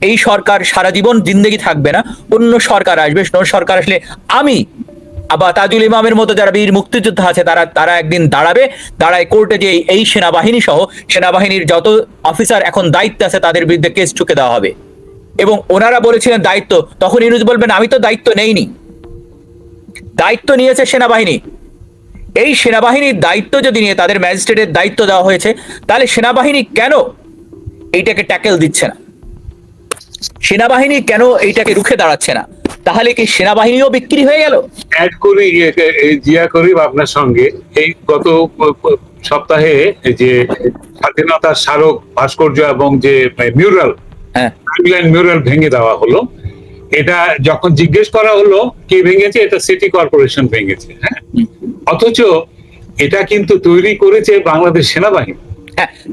এই সরকার সারা জীবন জিন্দগি থাকবে না, অন্য সরকার আসবে সরকার আসলে আমি আবার তাজুল ইমামের মতো যারা বীর মুক্তিযোদ্ধা আছে, তারা তারা একদিন দাঁড়াবে, দাঁড়ায় কোর্টে যে এই- সেনাবাহিনী সহ, সেনাবাহিনীর যত অফিসার এখন দায়িত্বে আছে, তাদের বিরুদ্ধে কেস ঠুকে দেওয়া হবে। এবং ওনারা বলেছিলেন দায়িত্ব, তখন ইনুজ বলবেন, আমি তো দায়িত্ব নেইনি। দায়িত্ব নিয়েছে সেনাবাহিনী। এই সেনাবাহিনীর দায়িত্ব যদি নিয়ে তাদের ম্যাজিস্ট্রেটের দায়িত্ব দেওয়া হয়েছে, তাহলে সেনাবাহিনী কেন এইটাকে ট্যাকেল দিচ্ছে না? সেনাবাহিনী কেন এইটাকে রুখে দাঁড়াচ্ছে না? তাহলে কি সেনাবাহিনীও বিক্রি হয়ে গেল? অ্যাড করি জিয়া করিম আপনার সঙ্গে। এই গত সপ্তাহে যে স্বাধীনতার স্মারক ভাস্কর্য এবং যে মিউরাল হ্যাঁ। মিউরাল ভেঙে দেওয়া হলো। এটা যখন জিজ্ঞেস করা হলো কে ভেঙেছে? এটা সিটি কর্পোরেশন ভেঙেছে হ্যাঁ? অথচ এটা কিন্তু তৈরি করেছে বাংলাদেশ সেনাবাহিনী।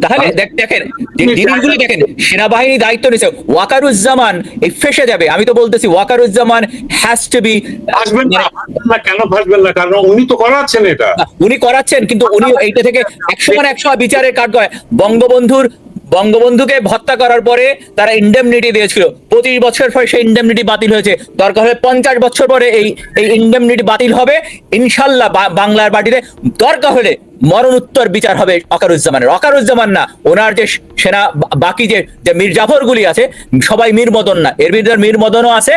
তাহলে দেখ- দেখেন যে জিনিসগুলো দেখেন সেনাবাহিনী দায়িত্ব নিয়েছে ওয়াকারুজ্জামান এই ফেসে যাবে। আমি তো বলতেছি ওয়াকারুজ্জামান হ্যাজ টু বি আসবেন না কেন ভাসবেন না? কারণ উনি তো করাচ্ছেন এটা। উনি করাচ্ছেন কিন্তু উনি এইটা থেকে একশো মানে একশো বিচারের কাট হয় বঙ্গবন্ধুর বঙ্গবন্ধুকে হত্যা করার পরে তারা ইন্ডেমনিটি দিয়েছিল। পঁচিশ বছর পরে সেই ইন্ডেমনিটি বাতিল হয়েছে। দরকার হলে পঞ্চাশ বছর পরে এই এই ইন্ডেমনিটি বাতিল হবে। ইনশাল্লাহ বাংলার বাড়িতে দরকার হলে মরণোত্তর বিচার হবে অকারুজ্জামানের। অকারুজ্জামান না, ওনার যে সেনা বাকি যে যে মীর জাফর গুলি আছে, সবাই মীর মদন না। এর ভিতরে মীর মদনও আছে,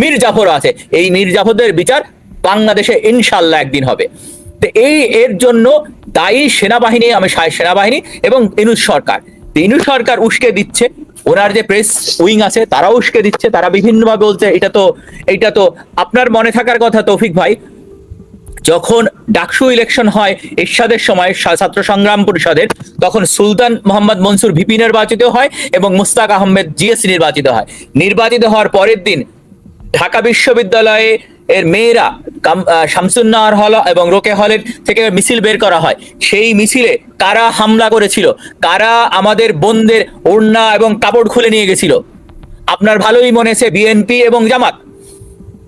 মীর জাফরও আছে। এই মীর জাফরদের বিচার বাংলাদেশে ইনশাল্লাহ একদিন হবে। তো এই এর জন্য দায়ী সেনাবাহিনী, আমি সেনাবাহিনী এবং ইনুস সরকার। তো ইনুস সরকার উস্কে দিচ্ছে, ওনার যে প্রেস উইং আছে তারাও উস্কে দিচ্ছে, তারা বিভিন্নভাবে বলছে, এটা তো এটা তো আপনার মনে থাকার কথা তৌফিক ভাই। যখন ডাকসু ইলেকশন হয় এরশাদের সময় ছাত্র সংগ্রাম পরিষদের, তখন সুলতান মোহাম্মদ মনসুর ভিপি নির্বাচিত হয় এবং মুস্তাক আহমেদ জিএস নির্বাচিত হয়। নির্বাচিত হওয়ার পরের দিন ঢাকা বিশ্ববিদ্যালয়ে এর মেয়েরা শামসুন্নাহার হল এবং রোকে হলের থেকে মিছিল বের করা হয়। সেই মিছিলে কারা হামলা করেছিল? কারা আমাদের বোনদের ওড়না এবং কাপড় খুলে নিয়ে গেছিল? আপনার ভালোই মনে আছে বিএনপি এবং জামাত।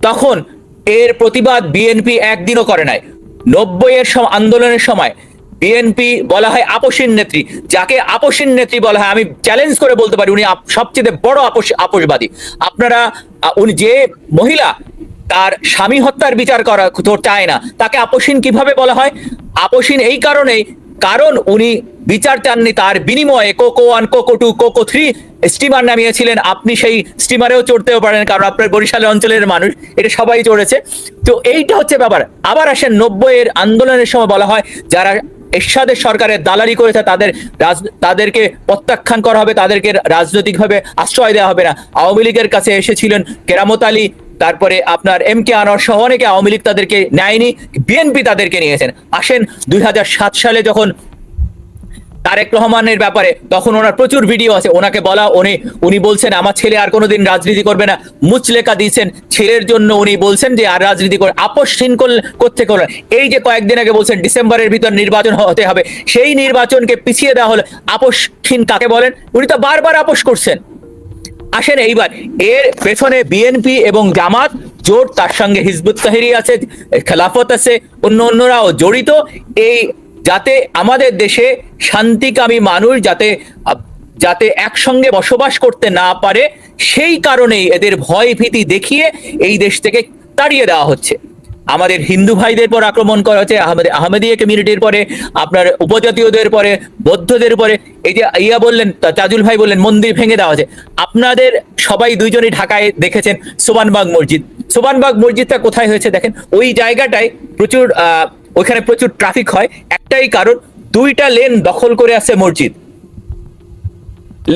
তখন এর প্রতিবাদ বিএনপি একদিনও করে নাই। নব্বই এর আন্দোলনের সময় বিএনপি বলা হয় আপসীন নেত্রী। যাকে আপসীন নেত্রী বলা হয়, আমি চ্যালেঞ্জ করে বলতে পারি, উনি সবচেয়ে বড় আপোষ, আপোষবাদী। আপনারা উনি যে মহিলা তার স্বামী হত্যার বিচার করা চায় না। তাকে আপসীন কীভাবে বলা হয়? আপসীন এই কারণেই কারণ উনি বিচার চাননি তার বিনিময়ে। Koko one, Koko two, Koko three steamer নামিয়েছিলেন। আপনি সেই স্টিমারেও চড়তেও পারেন কারণ আপনার বরিশালের অঞ্চলের মানুষ। এটা সবাই চড়েছে। তো এইটা হচ্ছে ব্যাপার। আবার আসেন নব্বই এর আন্দোলনের সময় বলা হয়, যারা এরশাদের সরকারের দালালি করেছে, তাদের তাদেরকে প্রত্যাখ্যান করা হবে, তাদেরকে রাজনৈতিকভাবে আশ্রয় দেওয়া হবে না। আওয়ামী লীগের কাছে এসেছিলেন কেরামত আলী তারপরে আপনার এম কে আনোয়ার সহ অনেকে আওয়ামী লীগ তাদেরকে নেয়নি, বিএনপি তাদেরকে নিয়েছেন। আসেন দুই হাজার সাত সালে যখন তারেক রহমানের ব্যাপারে, তখন ওনার প্রচুর ভিডিও আছে, ওনাকে বলা, উনি উনি বলছেন, আমার ছেলে আর কোনোদিন রাজনীতি করবে না। মুচলেখা দিয়েছেন, ছেলের জন্য উনি বলছেন যে, আর রাজনীতি করে আপসহীন করতে করলেন এই যে কয়েকদিন আগে বলছেন, ডিসেম্বরের ভিতর নির্বাচন হতে হবে। সেই নির্বাচনকে পিছিয়ে দেওয়া হলো আপসহীন কাকে বলেন? উনি তো বারবার আপোষ করছেন। আসেন এইবার। এর পেছনে বিএনপি এবং জামাত, জোট, তার সঙ্গে হিজবুত তাহিরি আছে, খেলাফত আছে, অন্য অন্যরাও জড়িত। এই যাতে আমাদের দেশে শান্তিকামী মানুষ যাতে যাতে একসঙ্গে বসবাস করতে না পারে, সেই কারণেই এদের ভয় ভীতি দেখিয়ে এই দেশ থেকে তাড়িয়ে দেওয়া হচ্ছে। আমাদের হিন্দু ভাইদের পর আক্রমণ করা হচ্ছে আমাদের আহমেদিয়া কমিউনিটির পরে, আপনার উপজাতীয়দের পরে, বৌদ্ধদের পরে, এই যে ইয়া বললেন তাজুল ভাই বললেন, মন্দির ভেঙে দেওয়া হচ্ছে আপনাদের সবাই দুইজনই ঢাকায় দেখেছেন সোবানবাগ মসজিদ। সোবানবাগ মসজিদটা কোথায় হয়েছে দেখেন? ওই জায়গাটায় প্রচুর ওইখানে প্রচুর ট্রাফিক হয়। একটাই কারণ, দুইটা লেন দখল করে আছে মসজিদ।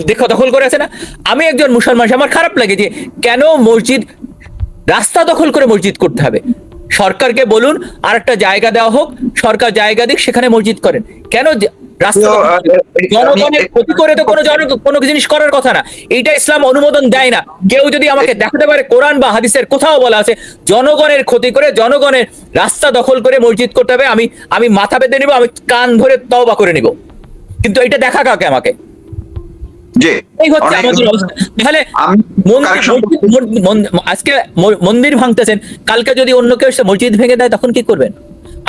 দেখো, দখল করে আছে না? আমি একজন মুসলমান, আমার খারাপ লাগে যে কেন মসজিদ, রাস্তা দখল করে মসজিদ করতে হবে? সরকারকে বলুন আর একটা জায়গা দেওয়া হোক সরকার জায়গা দিক সেখানে মসজিদ করেন। কেন জনগণের ক্ষতি করে তো কোনো জন কোনো জিনিস করার কথা না। এইটা ইসলাম অনুমোদন দেয় না। কেউ যদি আমাকে দেখাতে পারে কোরআন বা হাদিসের কোথাও বলা আছে জনগণের ক্ষতি করে জনগণের রাস্তা দখল করে মসজিদ করতে হবে আমি আমি মাথা পেতে নিব আমি কান ধরে তওবা করে নিব। কিন্তু এটা দেখা কাকে আমাকে? আজকে মন্দির ভাঙতেছেন। কালকে যদি অন্য কেউ এসে মসজিদ ভেঙে দেয় তখন কি করবেন?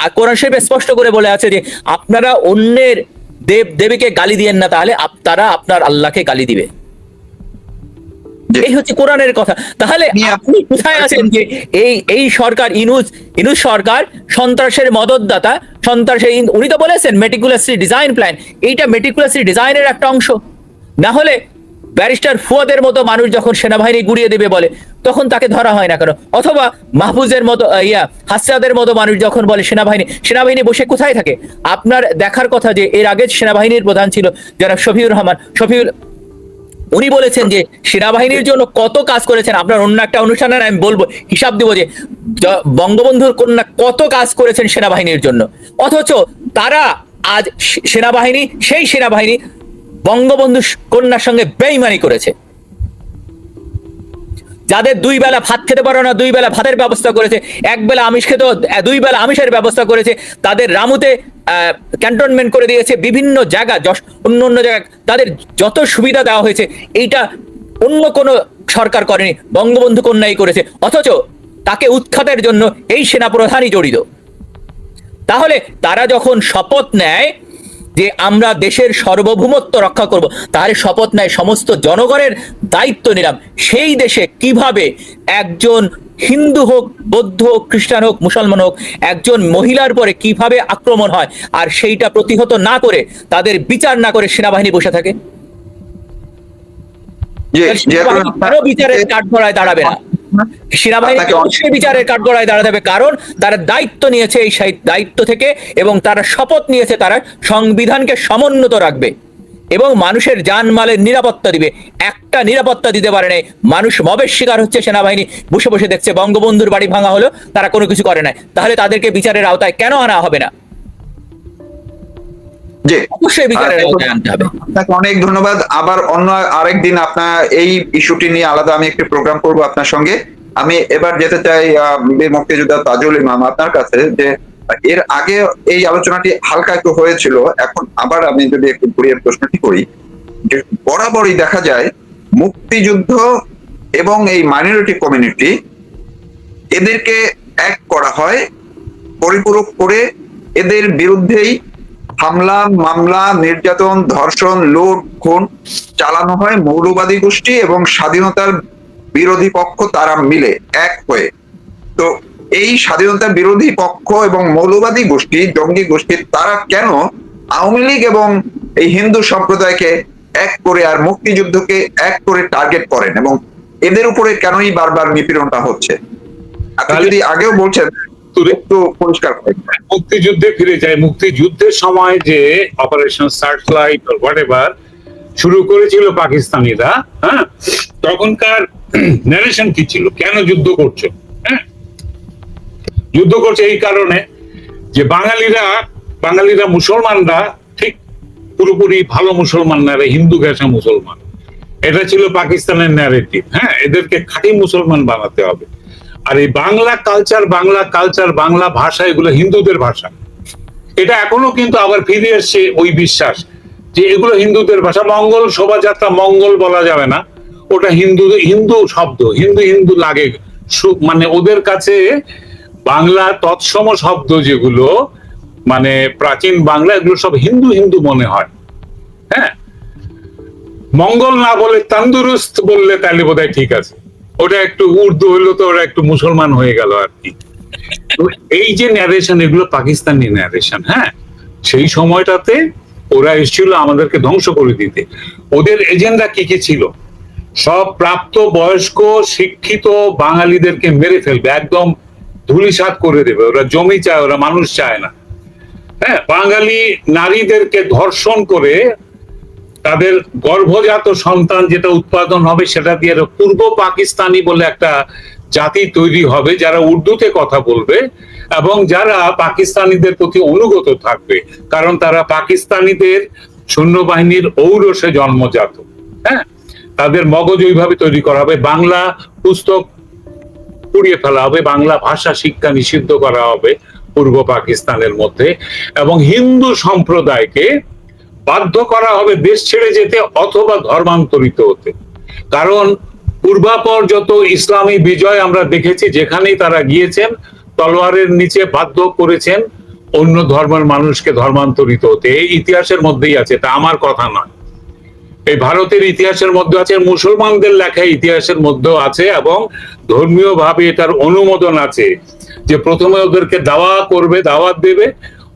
আর কোরআন শরীফে স্পষ্ট করে বলে আছে যে আপনারা অন্যের দেব দেবীকে গালি দিয়েন না তাহলে তারা আপনার আল্লাহকে গালি দিবে। এই হচ্ছে কোরআনের কথা। তাহলে আপনি কোথায় আছেন যে এই এই সরকার ইনুজ ইনুজ সরকার সন্ত্রাসের মদতদাতা সন্ত্রাসের উনি তো বলেছেন মেটিকুলাসলি ডিজাইন প্ল্যান এইটা মেটিকুলাসলি ডিজাইনের একটা অংশ। না হলে ব্যারিস্টার ফুয়াদের মতো মানুষ যখন সেনাবাহিনী গুড়িয়ে দেবে বলে, তখন তাকে ধরা হয় না কেন? অথবা মাহফুজের মতো ইয়া হাসিয়াদের মতো মানুষ যখন বলে সেনাবাহিনী সেনাবাহিনী বসে কোথায় থাকে? আপনার দেখার কথা যে এর আগে সেনাবাহিনীর প্রধান ছিল যারা শফিউর রহমান, শফিউল, উনি বলেছেন যে সেনাবাহিনীর জন্য কত কাজ করেছেন, আপনার অন্য একটা অনুষ্ঠানে আমি বলব, হিসাব দিব যে বঙ্গবন্ধুর কন্যা কত কাজ করেছেন সেনাবাহিনীর জন্য। অথচ তারা আজ সেনাবাহিনী, সেই সেনাবাহিনী বঙ্গবন্ধু কন্যার সঙ্গে বেইমানি করেছে। যাদের দুই বেলা ভাত খেতে পারো না, দুই বেলা ভাতের ব্যবস্থা করেছে, এক বেলা আমিষ খেতে দুই বেলা আমিষের ব্যবস্থা করেছে, তাদের রামুতে ক্যান্টনমেন্ট করে দিয়েছে, বিভিন্ন জায়গা অন্য অন্য জায়গা তাদের যত সুবিধা দেওয়া হয়েছে, এইটা অন্য কোনো সরকার করেনি, বঙ্গবন্ধু কন্যাই করেছে, অথচ তাকে উৎখাতের জন্য এই সেনাপ্রধানই জড়িত। তাহলে তারা যখন শপথ নেয় যে আমরা দেশের সার্বভৌমত্ব রক্ষা করব তার শপথ নেয় সমস্ত জনগণের দায়িত্ব নিলাম। সেই দেশে কীভাবে একজন হিন্দু হোক বৌদ্ধ হোক খ্রিস্টান হোক মুসলমান হোক একজন মহিলার পরে কীভাবে আক্রমণ হয় আর সেইটা প্রতিহত না করে তাদের বিচার না করে সেনাবাহিনী বসে থাকে? সেনাবাহিনী কেন বিচারের কাঠগড়ায় দাঁড়াবে না। সেনাবাহিনী অবশ্যই বিচারের কাঠগড়ায় দাঁড়াতে হবে। কারণ তারা দায়িত্ব নিয়েছে এই দায়িত্ব থেকে এবং তারা শপথ নিয়েছে তারা সংবিধানকে সমুন্নত রাখবে এবং মানুষের জানমালের নিরাপত্তা দিবে। একটা নিরাপত্তা দিতে পারে নাই। মানুষ মবের শিকার হচ্ছে সেনাবাহিনী। বসে বসে দেখছে বঙ্গবন্ধুর বাড়ি ভাঙা হলো তারা কোনো কিছু করে নাই। তাহলে তাদেরকে বিচারের আওতায় কেন আনা হবে না? জি। অবশ্যই বিচারের আওতায় আনতে হবে। আপনাকে অনেক ধন্যবাদ। আবার অন্য আরেকদিন আপনার এই ইস্যুটি নিয়ে আলাদা আমি একটি প্রোগ্রাম করব আপনার সঙ্গে। আমি এবার যেতে চাই বীর মুক্তিযোদ্ধা তাজুল ইমাম আপনার কাছে যে এর আগে এই আলোচনাটি হালকা একটু হয়েছিল এখন আবার আমি যদি একটু ঘুরিয়ে প্রশ্নটি করি যে বরাবরই দেখা যায় মুক্তিযুদ্ধ এবং এই মাইনরিটি কমিউনিটি এদেরকে এক করা হয় পরিপূরক করে এদের বিরুদ্ধেই হামলা মামলা নির্যাতন ধর্ষণ লুট খুন চালানো হয় মৌলবাদী গোষ্ঠী এবং স্বাধীনতার বিরোধী পক্ষ তারা মিলে এক হয়ে। তো এই স্বাধীনতা বিরোধী পক্ষ এবং মৌলবাদী গোষ্ঠী জঙ্গি গোষ্ঠী তারা কেন আওয়ামী লীগ এবং এই হিন্দু সম্প্রদায়কে এক করে আর মুক্তিযুদ্ধকে এক করে টার্গেট করেন এবং এদের উপরে কেনই বারবার নিপীড়নটা হচ্ছে? আপনি যদি আগেও বলছেন পরিষ্কার মুক্তিযুদ্ধে ফিরে যায়। মুক্তিযুদ্ধের সময় যে অপারেশন সার্চলাইট হোয়াট এভার শুরু করেছিল পাকিস্তানিরা হ্যাঁ? তখনকার ন্যারেশন কি ছিল? কেন যুদ্ধ করছ? হ্যাঁ? যুদ্ধ করছে এই কারণে যে বাঙালিরা বাঙালিরা মুসলমানরা ঠিক পুরোপুরি ভালো মুসলমান না হিন্দু ঘেঁষা মুসলমান। এটা ছিল পাকিস্তানের ন্যারেটিভ হ্যাঁ? এদেরকে খাঁটি মুসলমান বানাতে হবে। আর এই বাংলা কালচার বাংলা কালচার বাংলা ভাষা, এগুলো হিন্দুদের ভাষা। এটা এখনও কিন্তু আবার ফিরে এসছে ওই বিশ্বাস যে এগুলো হিন্দুদের ভাষা। মঙ্গল শোভাযাত্রা মঙ্গল বলা যাবে না। ওটা হিন্দু হিন্দু শব্দ, হিন্দু হিন্দু লাগে। মানে ওদের কাছে বাংলা তৎসম শব্দ যেগুলো মানে প্রাচীন বাংলা, এগুলো সব হিন্দু হিন্দু মনে হয়। হ্যাঁ? মঙ্গল না বলে তন্দুরুস্ত বললে তাহলে বোধহয় ঠিক আছে। ওটা একটু উর্দু হইল তো ওরা একটু মুসলমান হয়ে গেল আর কি। এই যে ন্যারেশন এগুলো পাকিস্তানি ন্যারেশন হ্যাঁ? সেই সময়টাতে ওরা এসেছিল আমাদেরকে ধ্বংস করে দিতে। ওদের এজেন্ডা কি কি ছিল? সব প্রাপ্ত বয়স্ক, শিক্ষিত বাঙালিদেরকে মেরে ফেলবে, একদম ধুলিসাৎ করে দেবে। ওরা জমি চায়, ওরা মানুষ চায় না। হ্যাঁ বাঙালি নারীদেরকে ধর্ষণ করে তাদের গর্ভজাত সন্তান যেটা উৎপাদন হবে সেটা দিয়ে পূর্ব পাকিস্তানি বলে একটা জাতি তৈরি হবে, যারা উর্দুতে কথা বলবে এবং যারা পাকিস্তানিদের প্রতি অনুগত থাকবে, কারণ তারা পাকিস্তানিদের সৈন্যবাহিনীর ঔরসে জন্মজাত। হ্যাঁ? তাদের মগজ ওইভাবে তৈরি করা হবে, বাংলা পুস্তক পুড়িয়ে ফেলা হবে, বাংলা ভাষা শিক্ষা নিষিদ্ধ করা হবে পূর্ব পাকিস্তানের মধ্যে এবং হিন্দু সম্প্রদায়কে বাধ্য করা হবে দেশ ছেড়ে যেতে অথবা ধর্মান্তরিত হতে। কারণ পূর্বাপর যত ইসলামী বিজয় আমরা দেখেছি, যেখানেই তারা গিয়েছেন, তলোয়ারের নিচে বাধ্য করেছেন অন্য ধর্মের মানুষকে ধর্মান্তরিত হতে। এই ইতিহাসের মধ্যেই আছে, তা আমার কথা নয়। এই ভারতের ইতিহাসের মধ্যে আছে, মুসলমানদের লেখা ইতিহাসের মধ্যেও আছে, এবং ধর্মীয় ভাবে এটার অনুমোদন আছে যে প্রথমে ওদেরকে দাওয়া করবে, দাওয়াত দেবে।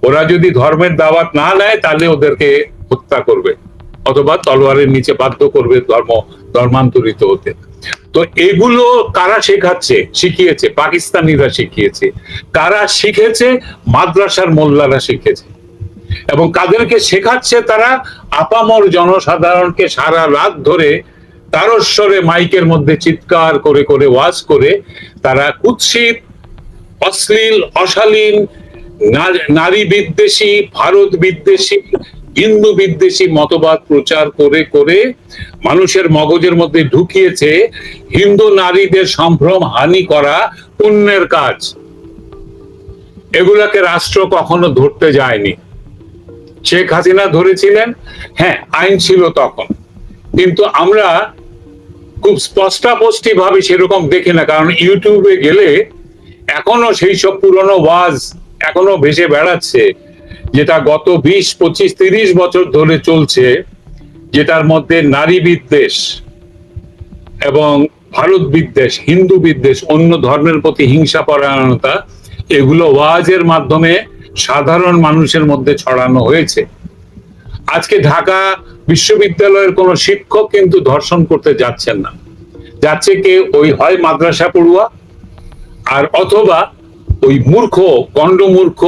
ওরা যদি ধর্মের দাওয়াত না নেয়, তাহলে ওদেরকে হত্যা করবে অথবা তলোয়ারের নিচে বাধ্য করবে ধর্ম, ধর্মান্তরিত হতে। তো এগুলো কারা শেখাচ্ছে? শিখিয়েছে, পাকিস্তানিরা শিখিয়েছে। কারা শিখেছে? মাদ্রাসার মোল্লারা শিখেছে। এবং কাদেরকে শেখাচ্ছে তারা? আপামর জনসাধারণকে সারা রাত ধরে তারস্বরে মাইকের মধ্যে চিৎকার করে করে, ওয়াজ করে তারা কুৎসিত, অশ্লীল, অশালীন নারী বিদ্বেষী, ভারত বিদ্বেষী হিন্দু বিদ্বেষী মতবাদ প্রচার করে করে মানুষের মগজের মধ্যে ঢুকিয়েছে হিন্দু নারীদের সম্ভ্রম হানি করা পুণ্যের কাজ। এগুলাকে রাষ্ট্র কখনো ধরতে যায়নি। শেখ হাসিনা ধরেছিলেন হ্যাঁ আইন ছিল তখন। কিন্তু আমরা খুব স্পষ্টাস্পষ্টি ভাবে সেরকম দেখি না, কারণ ইউটিউবে গেলে এখনও সেই সব পুরনো ওয়াজ এখনও ভেসে বেড়াচ্ছে। যেটা গত বিশ, পঁচিশ, তিরিশ বছর ধরে চলছে, যেটার মধ্যে নারী বিদ্বেষ এবং ভারত বিদ্বেষ, হিন্দু বিদ্বেষ, অন্য ধর্মের প্রতি হিংসা পরায়ণতা, এগুলো ওয়াজের মাধ্যমে সাধারণ মানুষের মধ্যে ছড়ানো হয়েছে। আজকে ঢাকা বিশ্ববিদ্যালয়ের কোন শিক্ষক কিন্তু ধর্ষণ করতে যাচ্ছেন না। যাচ্ছে কে ওই হয় মাদ্রাসা পড়ুয়া, আর অথবা ওই মূর্খ গণ্ড মূর্খ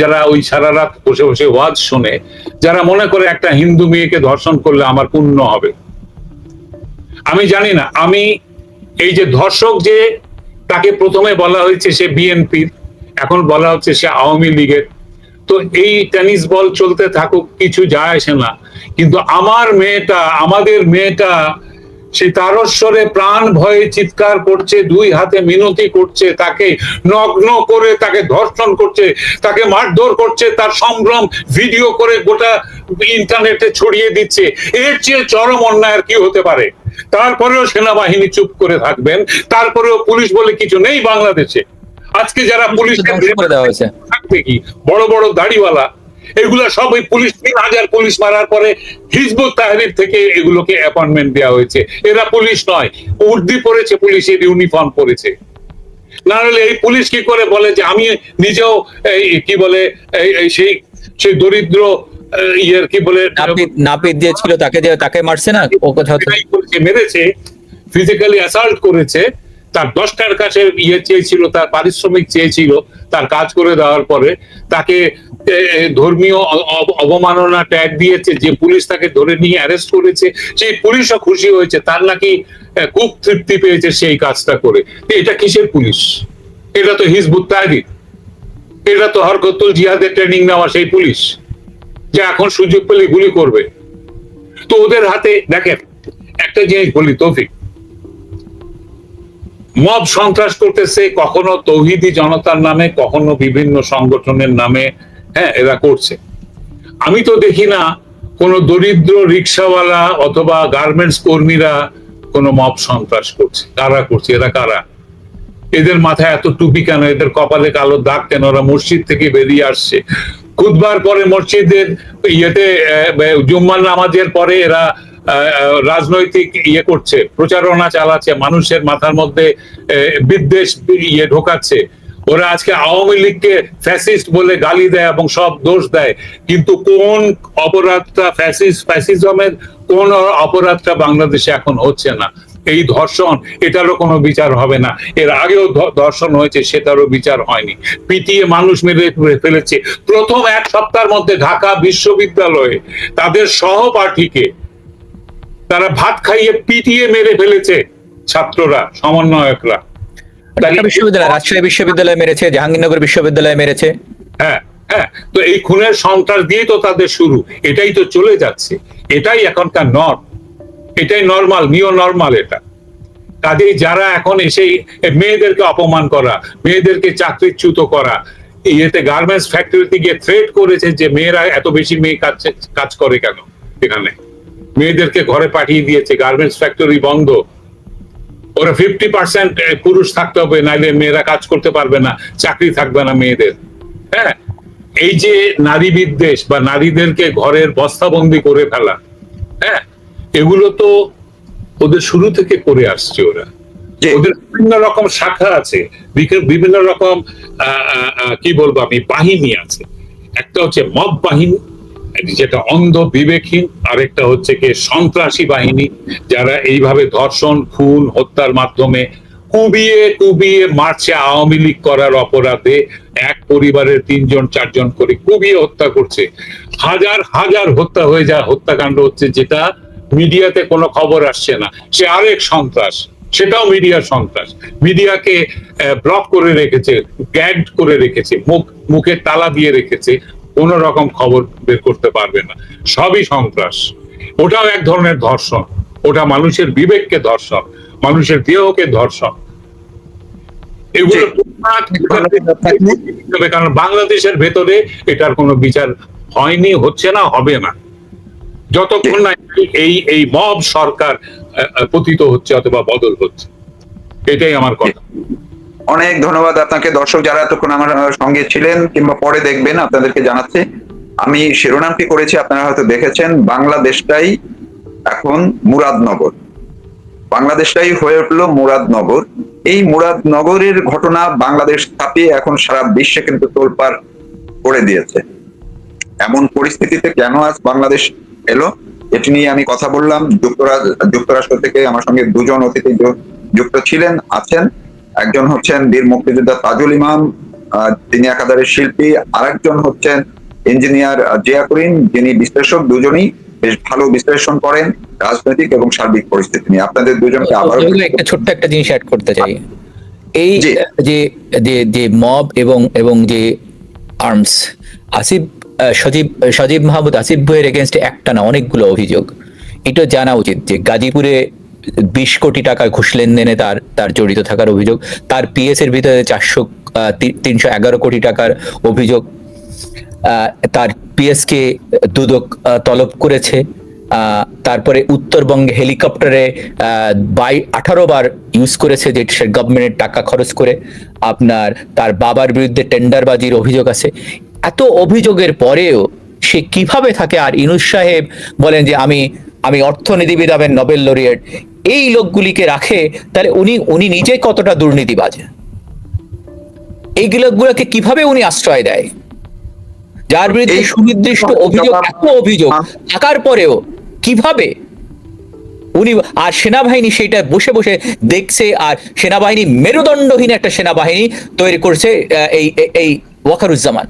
যারা ওই সারা রাত বসে বসে ওয়াজ শোনে, যারা মনে করে একটা হিন্দু মেয়েকে ধর্ষণ করলে আমার পুণ্য হবে। আমি জানি না, আমি এই যে ধর্ষক যে তাকে প্রথমে বলা হয়েছে সে বিএনপির, এখন বলা হচ্ছে সে আওয়ামী লীগের। তো এই টেনিস বল চলতে থাকুক, কিছু যায় আসে না। কিন্তু আমার মেয়েটা, আমাদের মেয়েটা সে তারস্বরে প্রাণ ভয়ে চিৎকার করছে দুই হাতে মিনতি করছে তাকে নগ্ন করে তাকে ধর্ষণ করছে তাকে মারধর করছে তার সম্ভ্রম ভিডিও করে গোটা ইন্টারনেটে ছড়িয়ে দিচ্ছে এর চেয়ে চরম অন্যায় আর কি হতে পারে তারপরেও সেনাবাহিনী চুপ করে থাকবেন তারপরেও পুলিশ বলে কিছু নেই বাংলাদেশে আজকে যারা পুলিশ থাকবে কি বড় বড় দাড়িওয়ালা এগুলা সব ওই পুলিশ তিন হাজার পুলিশ মারার পরে হিজবুত তাহরির থেকে এগুলোকে অ্যাপয়েন্টমেন্ট দেওয়া হয়েছে। এরা পুলিশ নয় উর্দি পরেছে পুলিশের ইউনিফর্ম পরেছে না হলে এই পুলিশ কি করে বলে যে আমি নিজেও এই কি বলে সেই সেই দরিদ্র ইয়ের কি বলে নাপিত দিয়েছিল তাকে তাকে মারছে না? ও কোথাও মেরেছে ফিজিক্যালি অ্যাসাল্ট করেছে। তার দশটার কাছে ইয়ে চেয়েছিল, তার পারিশ্রমিক চেয়েছিল, তার কাজ করে দেওয়ার পরে তাকে ধর্মীয় অবমাননা ট্যাগ দিয়েছে, যে পুলিশ তাকে ধরে নিয়ে অ্যারেস্ট করেছে, সেই পুলিশও খুশি হয়েছে, তার নাকি খুব তৃপ্তি পেয়েছে সেই কাজটা করে। এটা কিসের পুলিশ? এটা তো হিজবুত তাহরির। এটা তো হরকতুল জিহাদের ট্রেনিং নেওয়া সেই পুলিশ, যে এখন সুযোগ পেলে গুলি করবে। তো ওদের হাতে, দেখেন, একটা জিনিস বলি তৌফিক মব সন্ত্রাস করতেছে, কখনো তৌহিদি জনতার নামে, কখনো বিভিন্ন সংগঠনের নামে হ্যাঁ এরা করছে। আমি তো দেখি না কোনো দরিদ্র রিক্সাওয়ালা অথবা গার্মেন্টস কর্মীরা কোনো মব সন্ত্রাস করছে। কারা করছে? এরা কারা? এদের মাথায় এত টুপি কেন? এদের কপালে কালো দাগ কেন? ওরা মসজিদ থেকে বেরিয়ে আসছে। খুদবার পরে মসজিদের ইয়েতে জুম্মার নামাজের পরে এরা রাজনৈতিক ইয়ে করছে, প্রচারণা চালাচ্ছে, মানুষের মাথার মধ্যে বিদ্বেষ ইয়ে ঢোকাচ্ছে। ওরা আজকে আওয়ামী লীগকে ফ্যাসিস্ট বলে গালি দেয় এবং সব দোষ দেয়। কিন্তু কোন অপরাধটা ফ্যাসিস্ট ফ্যাসিজমের কোন অপরাধটা বাংলাদেশে এখন হচ্ছে না? এই ধর্ষণ, এটারও কোনো বিচার হবে না। এর আগেও ধর্ষণ হয়েছে, সেটারও বিচার হয়নি। পিটিয়ে মানুষ মেরে ফেলেছে। প্রথম এক সপ্তাহের মধ্যে ঢাকা বিশ্ববিদ্যালয়ে তাদের সহপাঠীকে তারা ভাত খাইয়ে পিটিয়ে মেরে ফেলেছে ছাত্ররা সমন্বয়করা। বিশ্ববিদ্যালয় রাজশাহী বিশ্ববিদ্যালয় মেরেছে জাহাঙ্গীরনগর বিশ্ববিদ্যালয় মেরেছে। হ্যাঁ হ্যাঁ তো এই খুনের সন্ত্রাস দিয়ে তো তাদের শুরু এটাই তো চলে যাচ্ছে এটাই এখনকার নর্ম এটাই নর্মাল নিও নর্মাল এটা। কাজেই যারা এখন এসে মেয়েদেরকে অপমান করা মেয়েদেরকে চাকরিচ্যুত করা ইয়েতে গার্মেন্টস ফ্যাক্টরিতে গিয়ে থ্রেট করেছে যে মেয়েরা এত বেশি মেয়ে কাজ কাজ করে কেন এখানে? মেয়েদেরকে ঘরে পাঠিয়ে দিয়েছে গার্মেন্টস ফ্যাক্টরি বন্ধ। ওরা ফিফটি পার্সেন্ট পুরুষ থাকতে হবে নাইলে মেয়েরা কাজ করতে পারবে না চাকরি থাকবে না মেয়েদের। হ্যাঁ? এই যে নারী বিদ্বেষ বা নারীদেরকে ঘরের বস্তাবন্দি করে ফেলা হ্যাঁ? এগুলো তো ওদের শুরু থেকে করে আসছে ওরা। ওদের বিভিন্ন রকম শাখা আছে বিভিন্ন রকম কি বলব আমি বাহিনী আছে। একটা হচ্ছে মব বাহিনী যেটা অন্ধ বিবেকহীন, আরেকটা হচ্ছে কি সন্ত্রাসী বাহিনী, যারা এইভাবে ধর্ষণ, খুন, হত্যার মাধ্যমে কুবিয়ে কুবিয়ে মারছে আওয়ামী লীগ করার অপরাধে এক পরিবারের তিনজন, চারজন করে কুবিয়ে হত্যা করছে। হাজার হাজার হত্যা হয়ে যায় হত্যাকাণ্ড হচ্ছে যেটা মিডিয়াতে কোনো খবর আসছে না। সে আরেক সন্ত্রাস, সেটাও মিডিয়ার সন্ত্রাস। মিডিয়াকে ব্লক করে রেখেছে গ্যাড করে রেখেছে, মুখ, মুখে তালা দিয়ে রেখেছে। কোন রকম খবর বের করতে পারবে না। সবই সন্ত্রাস। ওটাও এক ধরনের ধর্ষণ। ওটা মানুষের বিবেককে ধর্ষণ মানুষের দেহকে ধর্ষণ। এগুলো কারণ বাংলাদেশের ভেতরে এটার কোনো বিচার হয়নি হচ্ছে না হবে না। যতক্ষণ না এই এই মব সরকার পতিত হচ্ছে অথবা বদল হচ্ছে। এটাই আমার কথা। অনেক ধন্যবাদ আপনাকে। দর্শক যারা এতক্ষণ আমার সঙ্গে ছিলেন কিংবা পরে দেখবেন, আপনাদেরকে জানাচ্ছি, আমি শিরোনামটি করেছি, আপনারা হয়তো দেখেছেন, বাংলাদেশটাই এখন মুরাদনগর। বাংলাদেশটাই হয়ে উঠল মুরাদনগর। এই মুরাদনগরের ঘটনা বাংলাদেশ ছাপিয়ে এখন সারা বিশ্বে কিন্তু তোলপাড় করে দিয়েছে। এমন পরিস্থিতিতে কেন আজ বাংলাদেশ এলো, এটি নিয়ে আমি কথা বললাম। যুক্তরাজ্য যুক্তরাষ্ট্র থেকে আমার সঙ্গে দুজন অতিথি যুক্ত ছিলেন, আছেন। একজন হচ্ছেন বীর মুক্তিযোদ্ধা তাজুল ইমাম তিনি একাধারে শিল্পী। আরেকজন হচ্ছেন ইঞ্জিনিয়ার জিয়া করিম যিনি বিশ্লেষক দুজনই বেশ ভালো বিশ্লেষণ করেন রাজনৈতিক এবং সার্বিক পরিস্থিতি নিয়ে। আপনাদের দুজনকে আবার একটা ছোট্ট একটা জিনিস অ্যাড করতে চাই। এই। যে যে যে মব এবং এবং যে আর্মস আসিফ সজীব সজীব মাহমুদ আসিফ ভাইয়ের এগেনস্টে একটা না অনেকগুলো অভিযোগ। এটা জানা উচিত যে গাজীপুরে বিশ কোটি টাকা ঘুষ লেনদেনে তার তার জড়িত থাকার অভিযোগ। তার পিএস এর ভিতরে চারশো তিনশো এগারো কোটি টাকার অভিযোগ তার পিএসকে দুদক তলব করেছে। তারপরে উত্তরবঙ্গে হেলিকপ্টারে বাই, আঠারো বার ইউজ করেছে যে সে গভর্নমেন্টের টাকা খরচ করে। আপনার তার বাবার বিরুদ্ধে টেন্ডারবাজির অভিযোগ আছে। এত অভিযোগের পরেও সে কীভাবে থাকে? আর ইনুস সাহেব বলেন যে আমি আমি অর্থনীতিবিদ হবেন নোবেল লরিয়েট এই লোকগুলিকে রাখে তাহলে উনি উনি নিজে কতটা দুর্নীতিবাজ? এই লোকগুলোকে কীভাবে উনি আশ্রয় দেয়? যার বিরুদ্ধে সুনির্দিষ্ট অভিযোগ এত অভিযোগ থাকার পরেও কীভাবে উনি আর সেনাবাহিনী সেটা বসে বসে দেখছে আর সেনাবাহিনী মেরুদণ্ডহীন একটা সেনাবাহিনী তৈরি করছে এই- এই ওয়াকারুজ্জামান।